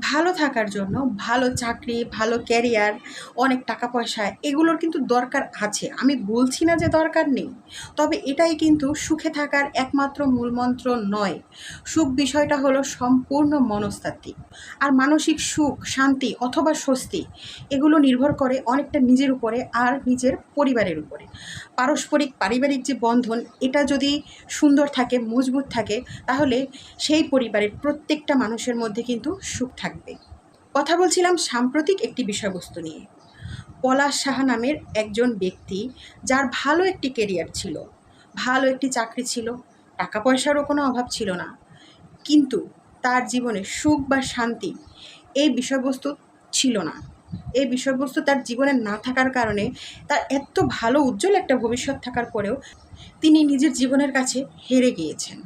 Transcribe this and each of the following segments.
ভালো থাকার জন্য, ভালো চাকরি, ভালো ক্যারিয়ার অনেক টাকা পয়সা, এগুলোর কিন্তু দরকার আছে। আমি বলছি না যে দরকার নেই, তবে এটাই কিন্তু সুখে থাকার একমাত্র মূলমন্ত্র নয়। সুখ বিষয়টা হলো সম্পূর্ণ মনস্তাত্ত্বিক। আর মানসিক সুখ, শান্তি অথবা স্বস্তি, এগুলো নির্ভর করে অনেকটা নিজের উপরে আর নিজের পরিবারের উপরে। পারস্পরিক, পারিবারিক যে বন্ধন, এটা যদি সুন্দর থাকে, মজবুত থাকে, তাহলে সেই পরিবারের প্রত্যেকটা মানুষের মধ্যে কিন্তু সুখ থাকবে। কথা বলছিলাম সাম্প্রতিক একটি বিষয়বস্তু নিয়ে। পলাশ সাহা নামের একজন ব্যক্তি যার ভালো একটি কেরিয়ার ছিল, ভালো একটি চাকরি ছিল টাকা পয়সারও কোনো অভাব ছিল না। কিন্তু তার জীবনে সুখ বা শান্তি এই বিষয়বস্তু ছিল না। এই বিষয়বস্তু তার জীবনে না থাকার কারণে তার এত ভালো উজ্জ্বল একটা ভবিষ্যৎ থাকার পরেও তিনি নিজের জীবনের কাছে হেরে গিয়েছেন।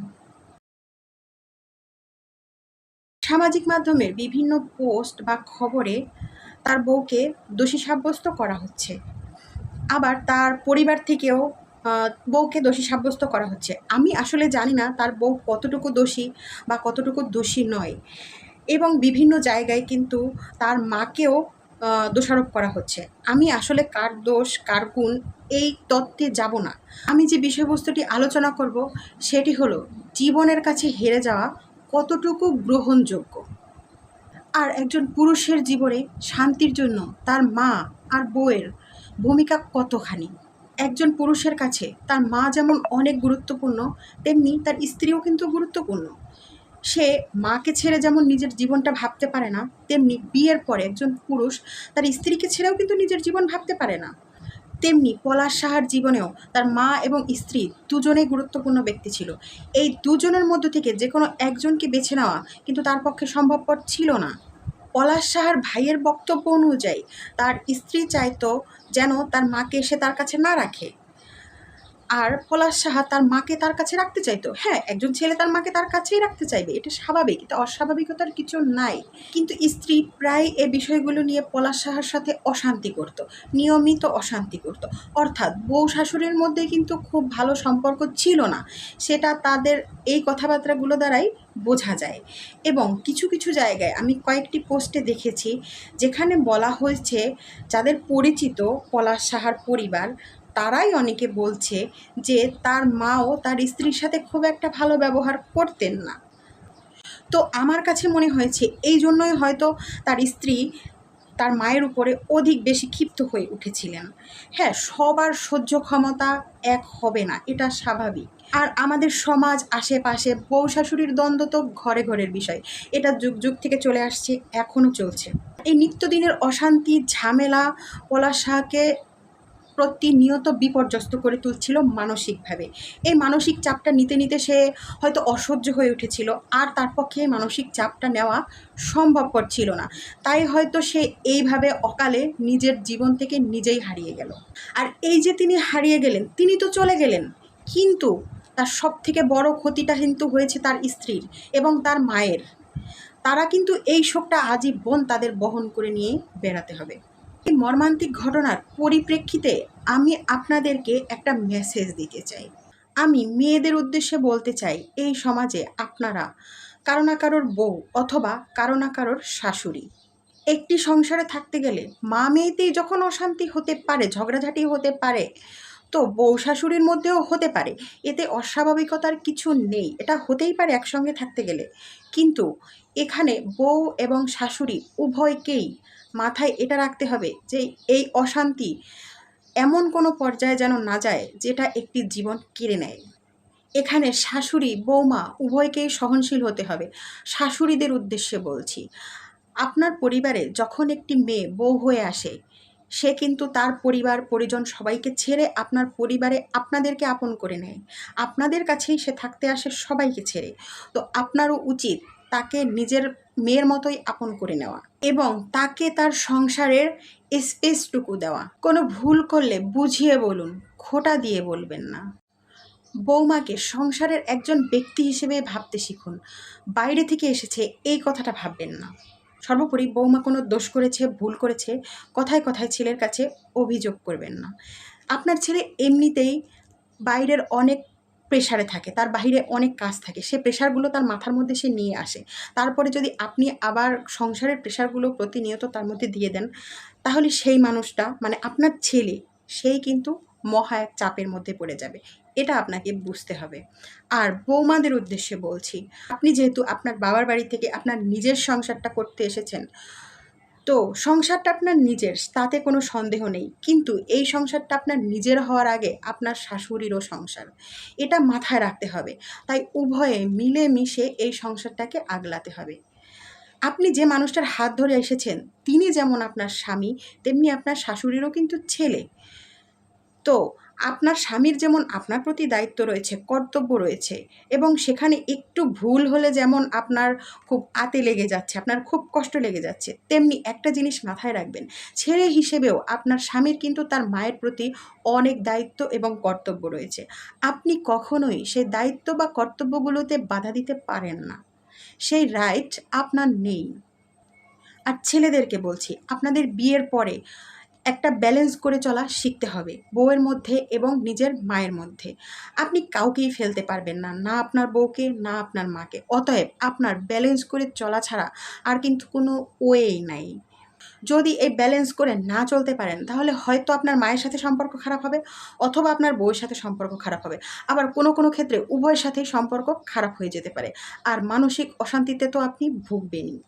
সামাজিক মাধ্যমের বিভিন্ন পোস্ট বা খবরে তার বউকে দোষী সাব্যস্ত করা হচ্ছে। আবার তার পরিবার থেকেও বউকে দোষী সাব্যস্ত করা হচ্ছে। আমি আসলে জানি না তার বউ কতটুকু দোষী বা কতটুকু দোষী নয়। এবং বিভিন্ন জায়গায় কিন্তু তার মাকেও দোষারোপ করা হচ্ছে। আমি আসলে কার দোষ, কার গুণ, এই তত্ত্বে যাব না। আমি যে বিষয়বস্তুটি আলোচনা করব, সেটি হলো, জীবনের কাছে হেরে যাওয়া কতটুকু গ্রহণযোগ্য? আর একজন পুরুষের জীবনে শান্তির জন্য তার মা আর বউয়ের ভূমিকা কতখানি? একজন পুরুষের কাছে তার মা যেমন অনেক গুরুত্বপূর্ণ, তেমনি তার স্ত্রীও কিন্তু গুরুত্বপূর্ণ। সে মাকে ছেড়ে যেমন নিজের জীবনটা ভাবতে পারে না, তেমনি বিয়ের পরে একজন পুরুষ তার স্ত্রীকে ছেড়েও কিন্তু নিজের জীবন ভাবতে পারে না। তেমনি পলাশ সাহার জীবনেও তার মা এবং স্ত্রী দুজনেই গুরুত্বপূর্ণ ব্যক্তি ছিল। এই দুজনের মধ্য থেকে যে কোনো একজনকে বেছে নেওয়া কিন্তু তার পক্ষে সম্ভবপর ছিল না। পলাশ সাহার ভাইয়ের বক্তব্য অনুযায়ী, তার স্ত্রী চাইতো যেন তার মাকে সে তার কাছে না রাখে। আর পলাশ সাহা তার মাকে তার কাছে রাখতে চাইতো। হ্যাঁ একজন ছেলে তার মাকে তার কাছেই রাখতে চাইবে। এটা স্বাভাবিক, এটা অস্বাভাবিকতার কিছু নাই। কিন্তু স্ত্রী প্রায় এ বিষয়গুলো নিয়ে পলাশ সাহার সাথে অশান্তি করত, নিয়মিত অশান্তি করত। অর্থাৎ বউ শাশুড়ির মধ্যে কিন্তু খুব ভালো সম্পর্ক ছিল না। সেটা তাদের এই কথাবার্তাগুলো দ্বারাই বোঝা যায়। এবং কিছু কিছু জায়গায় আমি কয়েকটি পোস্টে দেখেছি, যেখানে বলা হয়েছে, যাদের পরিচিত পলাশ সাহার পরিবার তারাই অনেকে বলছে যে তার মাও তার স্ত্রীর সাথে খুব একটা ভালো ব্যবহার করতেন না। তো আমার কাছে মনে হয়েছে এই জন্যই হয়তো তার স্ত্রী তার মায়ের উপরে অধিক বেশি ক্ষিপ্ত হয়ে উঠেছিলেন। হ্যাঁ সবার সহ্য ক্ষমতা এক হবে না, এটা স্বাভাবিক। আর আমাদের সমাজ, আশেপাশে বউ শাশুড়ির দ্বন্দ্ব তো ঘরে ঘরের বিষয়। এটা যুগ যুগ থেকে চলে আসছে, এখনও চলছে। এই নিত্যদিনের অশান্তি, ঝামেলা পলাশ শাহকে প্রতিনিয়ত বিপর্যস্ত করে তুলছিল মানসিকভাবে। এই মানসিক চাপটা নিতে নিতে সে হয়তো অসহ্য হয়ে উঠেছিল, আর তার পক্ষে মানসিক চাপটা নেওয়া সম্ভবপর ছিল না। তাই হয়তো সে এইভাবে অকালে নিজের জীবন থেকে নিজেই হারিয়ে গেল। আর এই যে তিনি হারিয়ে গেলেন, তিনি তো চলে গেলেন, কিন্তু তার সব থেকে বড় ক্ষতিটা কিন্তু হয়েছে তার স্ত্রীর এবং তার মায়ের। তারা কিন্তু এই শোকটা আজীবন তাদের বহন করে নিয়ে বেড়াতে হবে। এই মর্মান্তিক ঘটনার পরিপ্রেক্ষিতে আমি আপনাদেরকে একটা মেসেজ দিতে চাই। আমি মেয়েদের উদ্দেশ্যে বলতে চাই, এই সমাজে আপনারা কারও না কারোর বউ অথবা কারও না কারোর শাশুড়ি, একটি সংসারে থাকতে গেলে মা মেয়েতেই যখন অশান্তি হতে পারে, ঝগড়াঝাটি হতে পারে, তো বউ শাশুড়ির মধ্যেও হতে পারে। এতে অস্বাভাবিকতার কিছু নেই, এটা হতেই পারে একসঙ্গে থাকতে গেলে। কিন্তু এখানে বউ এবং শাশুড়ি উভয়কেই মাথায় এটা রাখতে হবে যে এই অশান্তি এমন কোনো পর্যায়ে যেন না যায় যেটা একটি জীবন কেড়ে নেয়। এখানে শাশুড়ি, বৌমা উভয়কেই সহনশীল হতে হবে। শাশুড়িদের উদ্দেশ্যে বলছি, আপনার পরিবারে যখন একটি মেয়ে বউ হয়ে আসে, সে কিন্তু তার পরিবার, পরিজন সবাইকে ছেড়ে আপনার পরিবারে আপনাদেরকে আপন করে নেয়। আপনাদের কাছেই সে থাকতে আসে সবাইকে ছেড়ে। তো আপনারও উচিত তাকে নিজের মেয়ের মতোই আপন করে নেওয়া এবং তাকে তার সংসারের স্পেসটুকু দেওয়া। কোনো ভুল করলে বুঝিয়ে বলুন, খোটা দিয়ে বলবেন না। বৌমাকে সংসারের একজন ব্যক্তি হিসেবে ভাবতে শিখুন। বাইরে থেকে এসেছে, এই কথাটা ভাববেন না। সর্বোপরি বৌমা কোনো দোষ করেছে, ভুল করেছে, কথায় কথায় ছেলের কাছে অভিযোগ করবেন না। আপনার ছেলে এমনিতেই বাইরের অনেক প্রেশারে থাকে, তার বাহিরে অনেক কাজ থাকে। সে প্রেশারগুলো তার মাথার মধ্যে সে নিয়ে আসে। তারপরে যদি আপনি আবার সংসারের প্রেশারগুলো প্রতিনিয়ত তার মধ্যে দিয়ে দেন, তাহলে সেই মানুষটা মানে আপনার ছেলে, সেই কিন্তু মহা এক চাপের মধ্যে পড়ে যাবে। এটা আপনাকে বুঝতে হবে। আর বৌমাদের উদ্দেশ্যে বলছি, আপনি যেহেতু আপনার বাবার বাড়ি থেকে আপনার নিজের সংসারটা করতে এসেছেন তো সংসারটা আপনার নিজের, তাতে কোনো সন্দেহ নেই। কিন্তু এই সংসারটা আপনার নিজের হওয়ার আগে আপনার শাশুড়িরও সংসার। এটা মাথায় রাখতে হবে। তাই উভয়ে মিলে মিশে এই সংসারটাকে আগলাতে হবে। আপনি যে মানুষটার হাত ধরে এসেছেন, তিনি যেমন আপনার স্বামী, তেমনি আপনার শাশুড়িরও কিন্তু ছেলে। তো আপনার স্বামীর যেমন আপনার প্রতি দায়িত্ব রয়েছে, কর্তব্য রয়েছে এবং সেখানে একটু ভুল হলে যেমন আপনার খুব আতে লেগে যাচ্ছে, আপনার খুব কষ্ট লেগে যাচ্ছে, তেমনি একটা জিনিস মাথায় রাখবেন, ছেলে হিসেবেও আপনার স্বামীর কিন্তু তার মায়ের প্রতি অনেক দায়িত্ব এবং কর্তব্য রয়েছে। আপনি কখনোই সেই দায়িত্ব বা কর্তব্যগুলোতে বাধা দিতে পারেন না। সেই রাইট আপনার নেই। আর ছেলেদেরকে বলছি, আপনাদের বিয়ের পরে একটা ব্যালেন্স করে চলা শিখতে হবে, বউয়ের মধ্যে এবং নিজের মায়ের মধ্যে। আপনি কাউকেই ফেলতে পারবেন না না আপনার বউকে, না আপনার মাকে। অতএব আপনার ব্যালেন্স করে চলা ছাড়া আর কিন্তু কোনো ওয়েই নাই। যদি এই ব্যালেন্স করে না চলতে পারেন, তাহলে হয়তো আপনার মায়ের সাথে সম্পর্ক খারাপ হবে অথবা আপনার বউয়ের সাথে সম্পর্ক খারাপ হবে। আবার কোনো কোনো ক্ষেত্রে উভয়ের সাথেই সম্পর্ক খারাপ হয়ে যেতে পারে। আর মানসিক অশান্তিতে তো আপনি ভুগবেনই।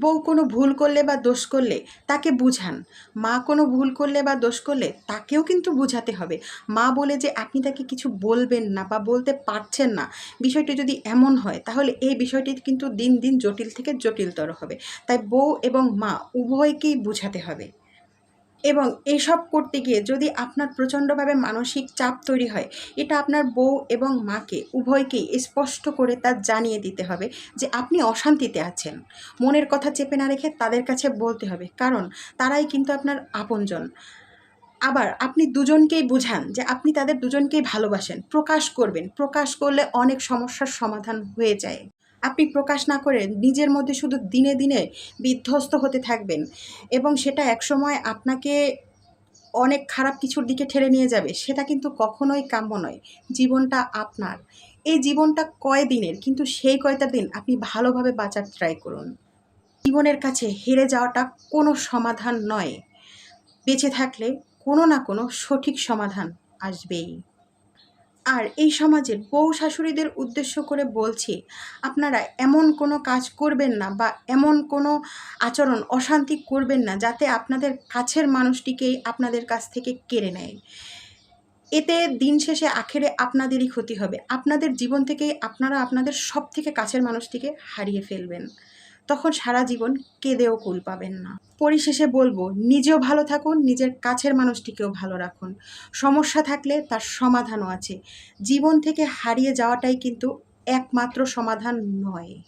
বউ কোনো ভুল করলে বা দোষ করলে তাকে বুঝান। মা কোনো ভুল করলে বা দোষ করলে তাকেও কিন্তু বুঝাতে হবে। মা বলে যে, আপনি তাকে কিছু বলবেন না বা বলতে পারছেন না। বিষয়টি যদি এমন হয়, তাহলে এই বিষয়টি কিন্তু দিন দিন জটিল থেকে জটিলতর হবে। তাই বউ এবং মা উভয়কেই বুঝাতে হবে। এবং এইসব করতে গিয়ে যদি আপনার প্রচণ্ডভাবে মানসিক চাপ তৈরি হয়, এটা আপনার বউ এবং মাকে, উভয়কেই স্পষ্ট করে তা জানিয়ে দিতে হবে যে আপনি অশান্তিতে আছেন। মনের কথা চেপে না রেখে তাদের কাছে বলতে হবে, কারণ তারাই কিন্তু আপনার আপনজন। আবার আপনি দুজনকেই বুঝান যে আপনি তাদের দুজনকেই ভালোবাসেন, প্রকাশ করবেন। প্রকাশ করলে অনেক সমস্যার সমাধান হয়ে যায়। আপনি প্রকাশ না করে নিজের মধ্যে শুধু দিনে দিনে বিধ্বস্ত হতে থাকবেন এবং সেটা একসময় আপনাকে অনেক খারাপ কিছুর দিকে ঠেলে নিয়ে যাবে। সেটা কিন্তু কখনোই কাম্য নয়। জীবনটা আপনার। এই জীবনটা কয় দিনের? কিন্তু সেই কয়টা দিন আপনি ভালোভাবে বাঁচার ট্রাই করুন। জীবনের কাছে হেরে যাওয়াটা কোনো সমাধান নয়। বেঁচে থাকলে কোনো না কোনো সঠিক সমাধান আসবেই। আর এই সমাজের বউ শাশুড়িদের উদ্দেশ্য করে বলছি, আপনারা এমন কোনো কাজ করবেন না বা এমন কোনো আচরণ অশান্তি করবেন না যাতে আপনাদের কাছের মানুষটিকেই আপনাদের কাছ থেকে কেড়ে নেয়। এতে দিন শেষে আখেরে আপনাদেরই ক্ষতি হবে। আপনাদের জীবন থেকেই আপনারা আপনাদের সব থেকে কাছের মানুষটিকে হারিয়ে ফেলবেন। তখন সারা জীবন কেঁদেও কুল পাবেন না। পরিশেষে বলব, নিজেও ভালো থাকুন, নিজের কাছের মানুষটিকেও ভালো রাখুন। সমস্যা থাকলে তার সমাধানও আছে। জীবন থেকে হারিয়ে যাওয়াটাই কিন্তু একমাত্র সমাধান নয়।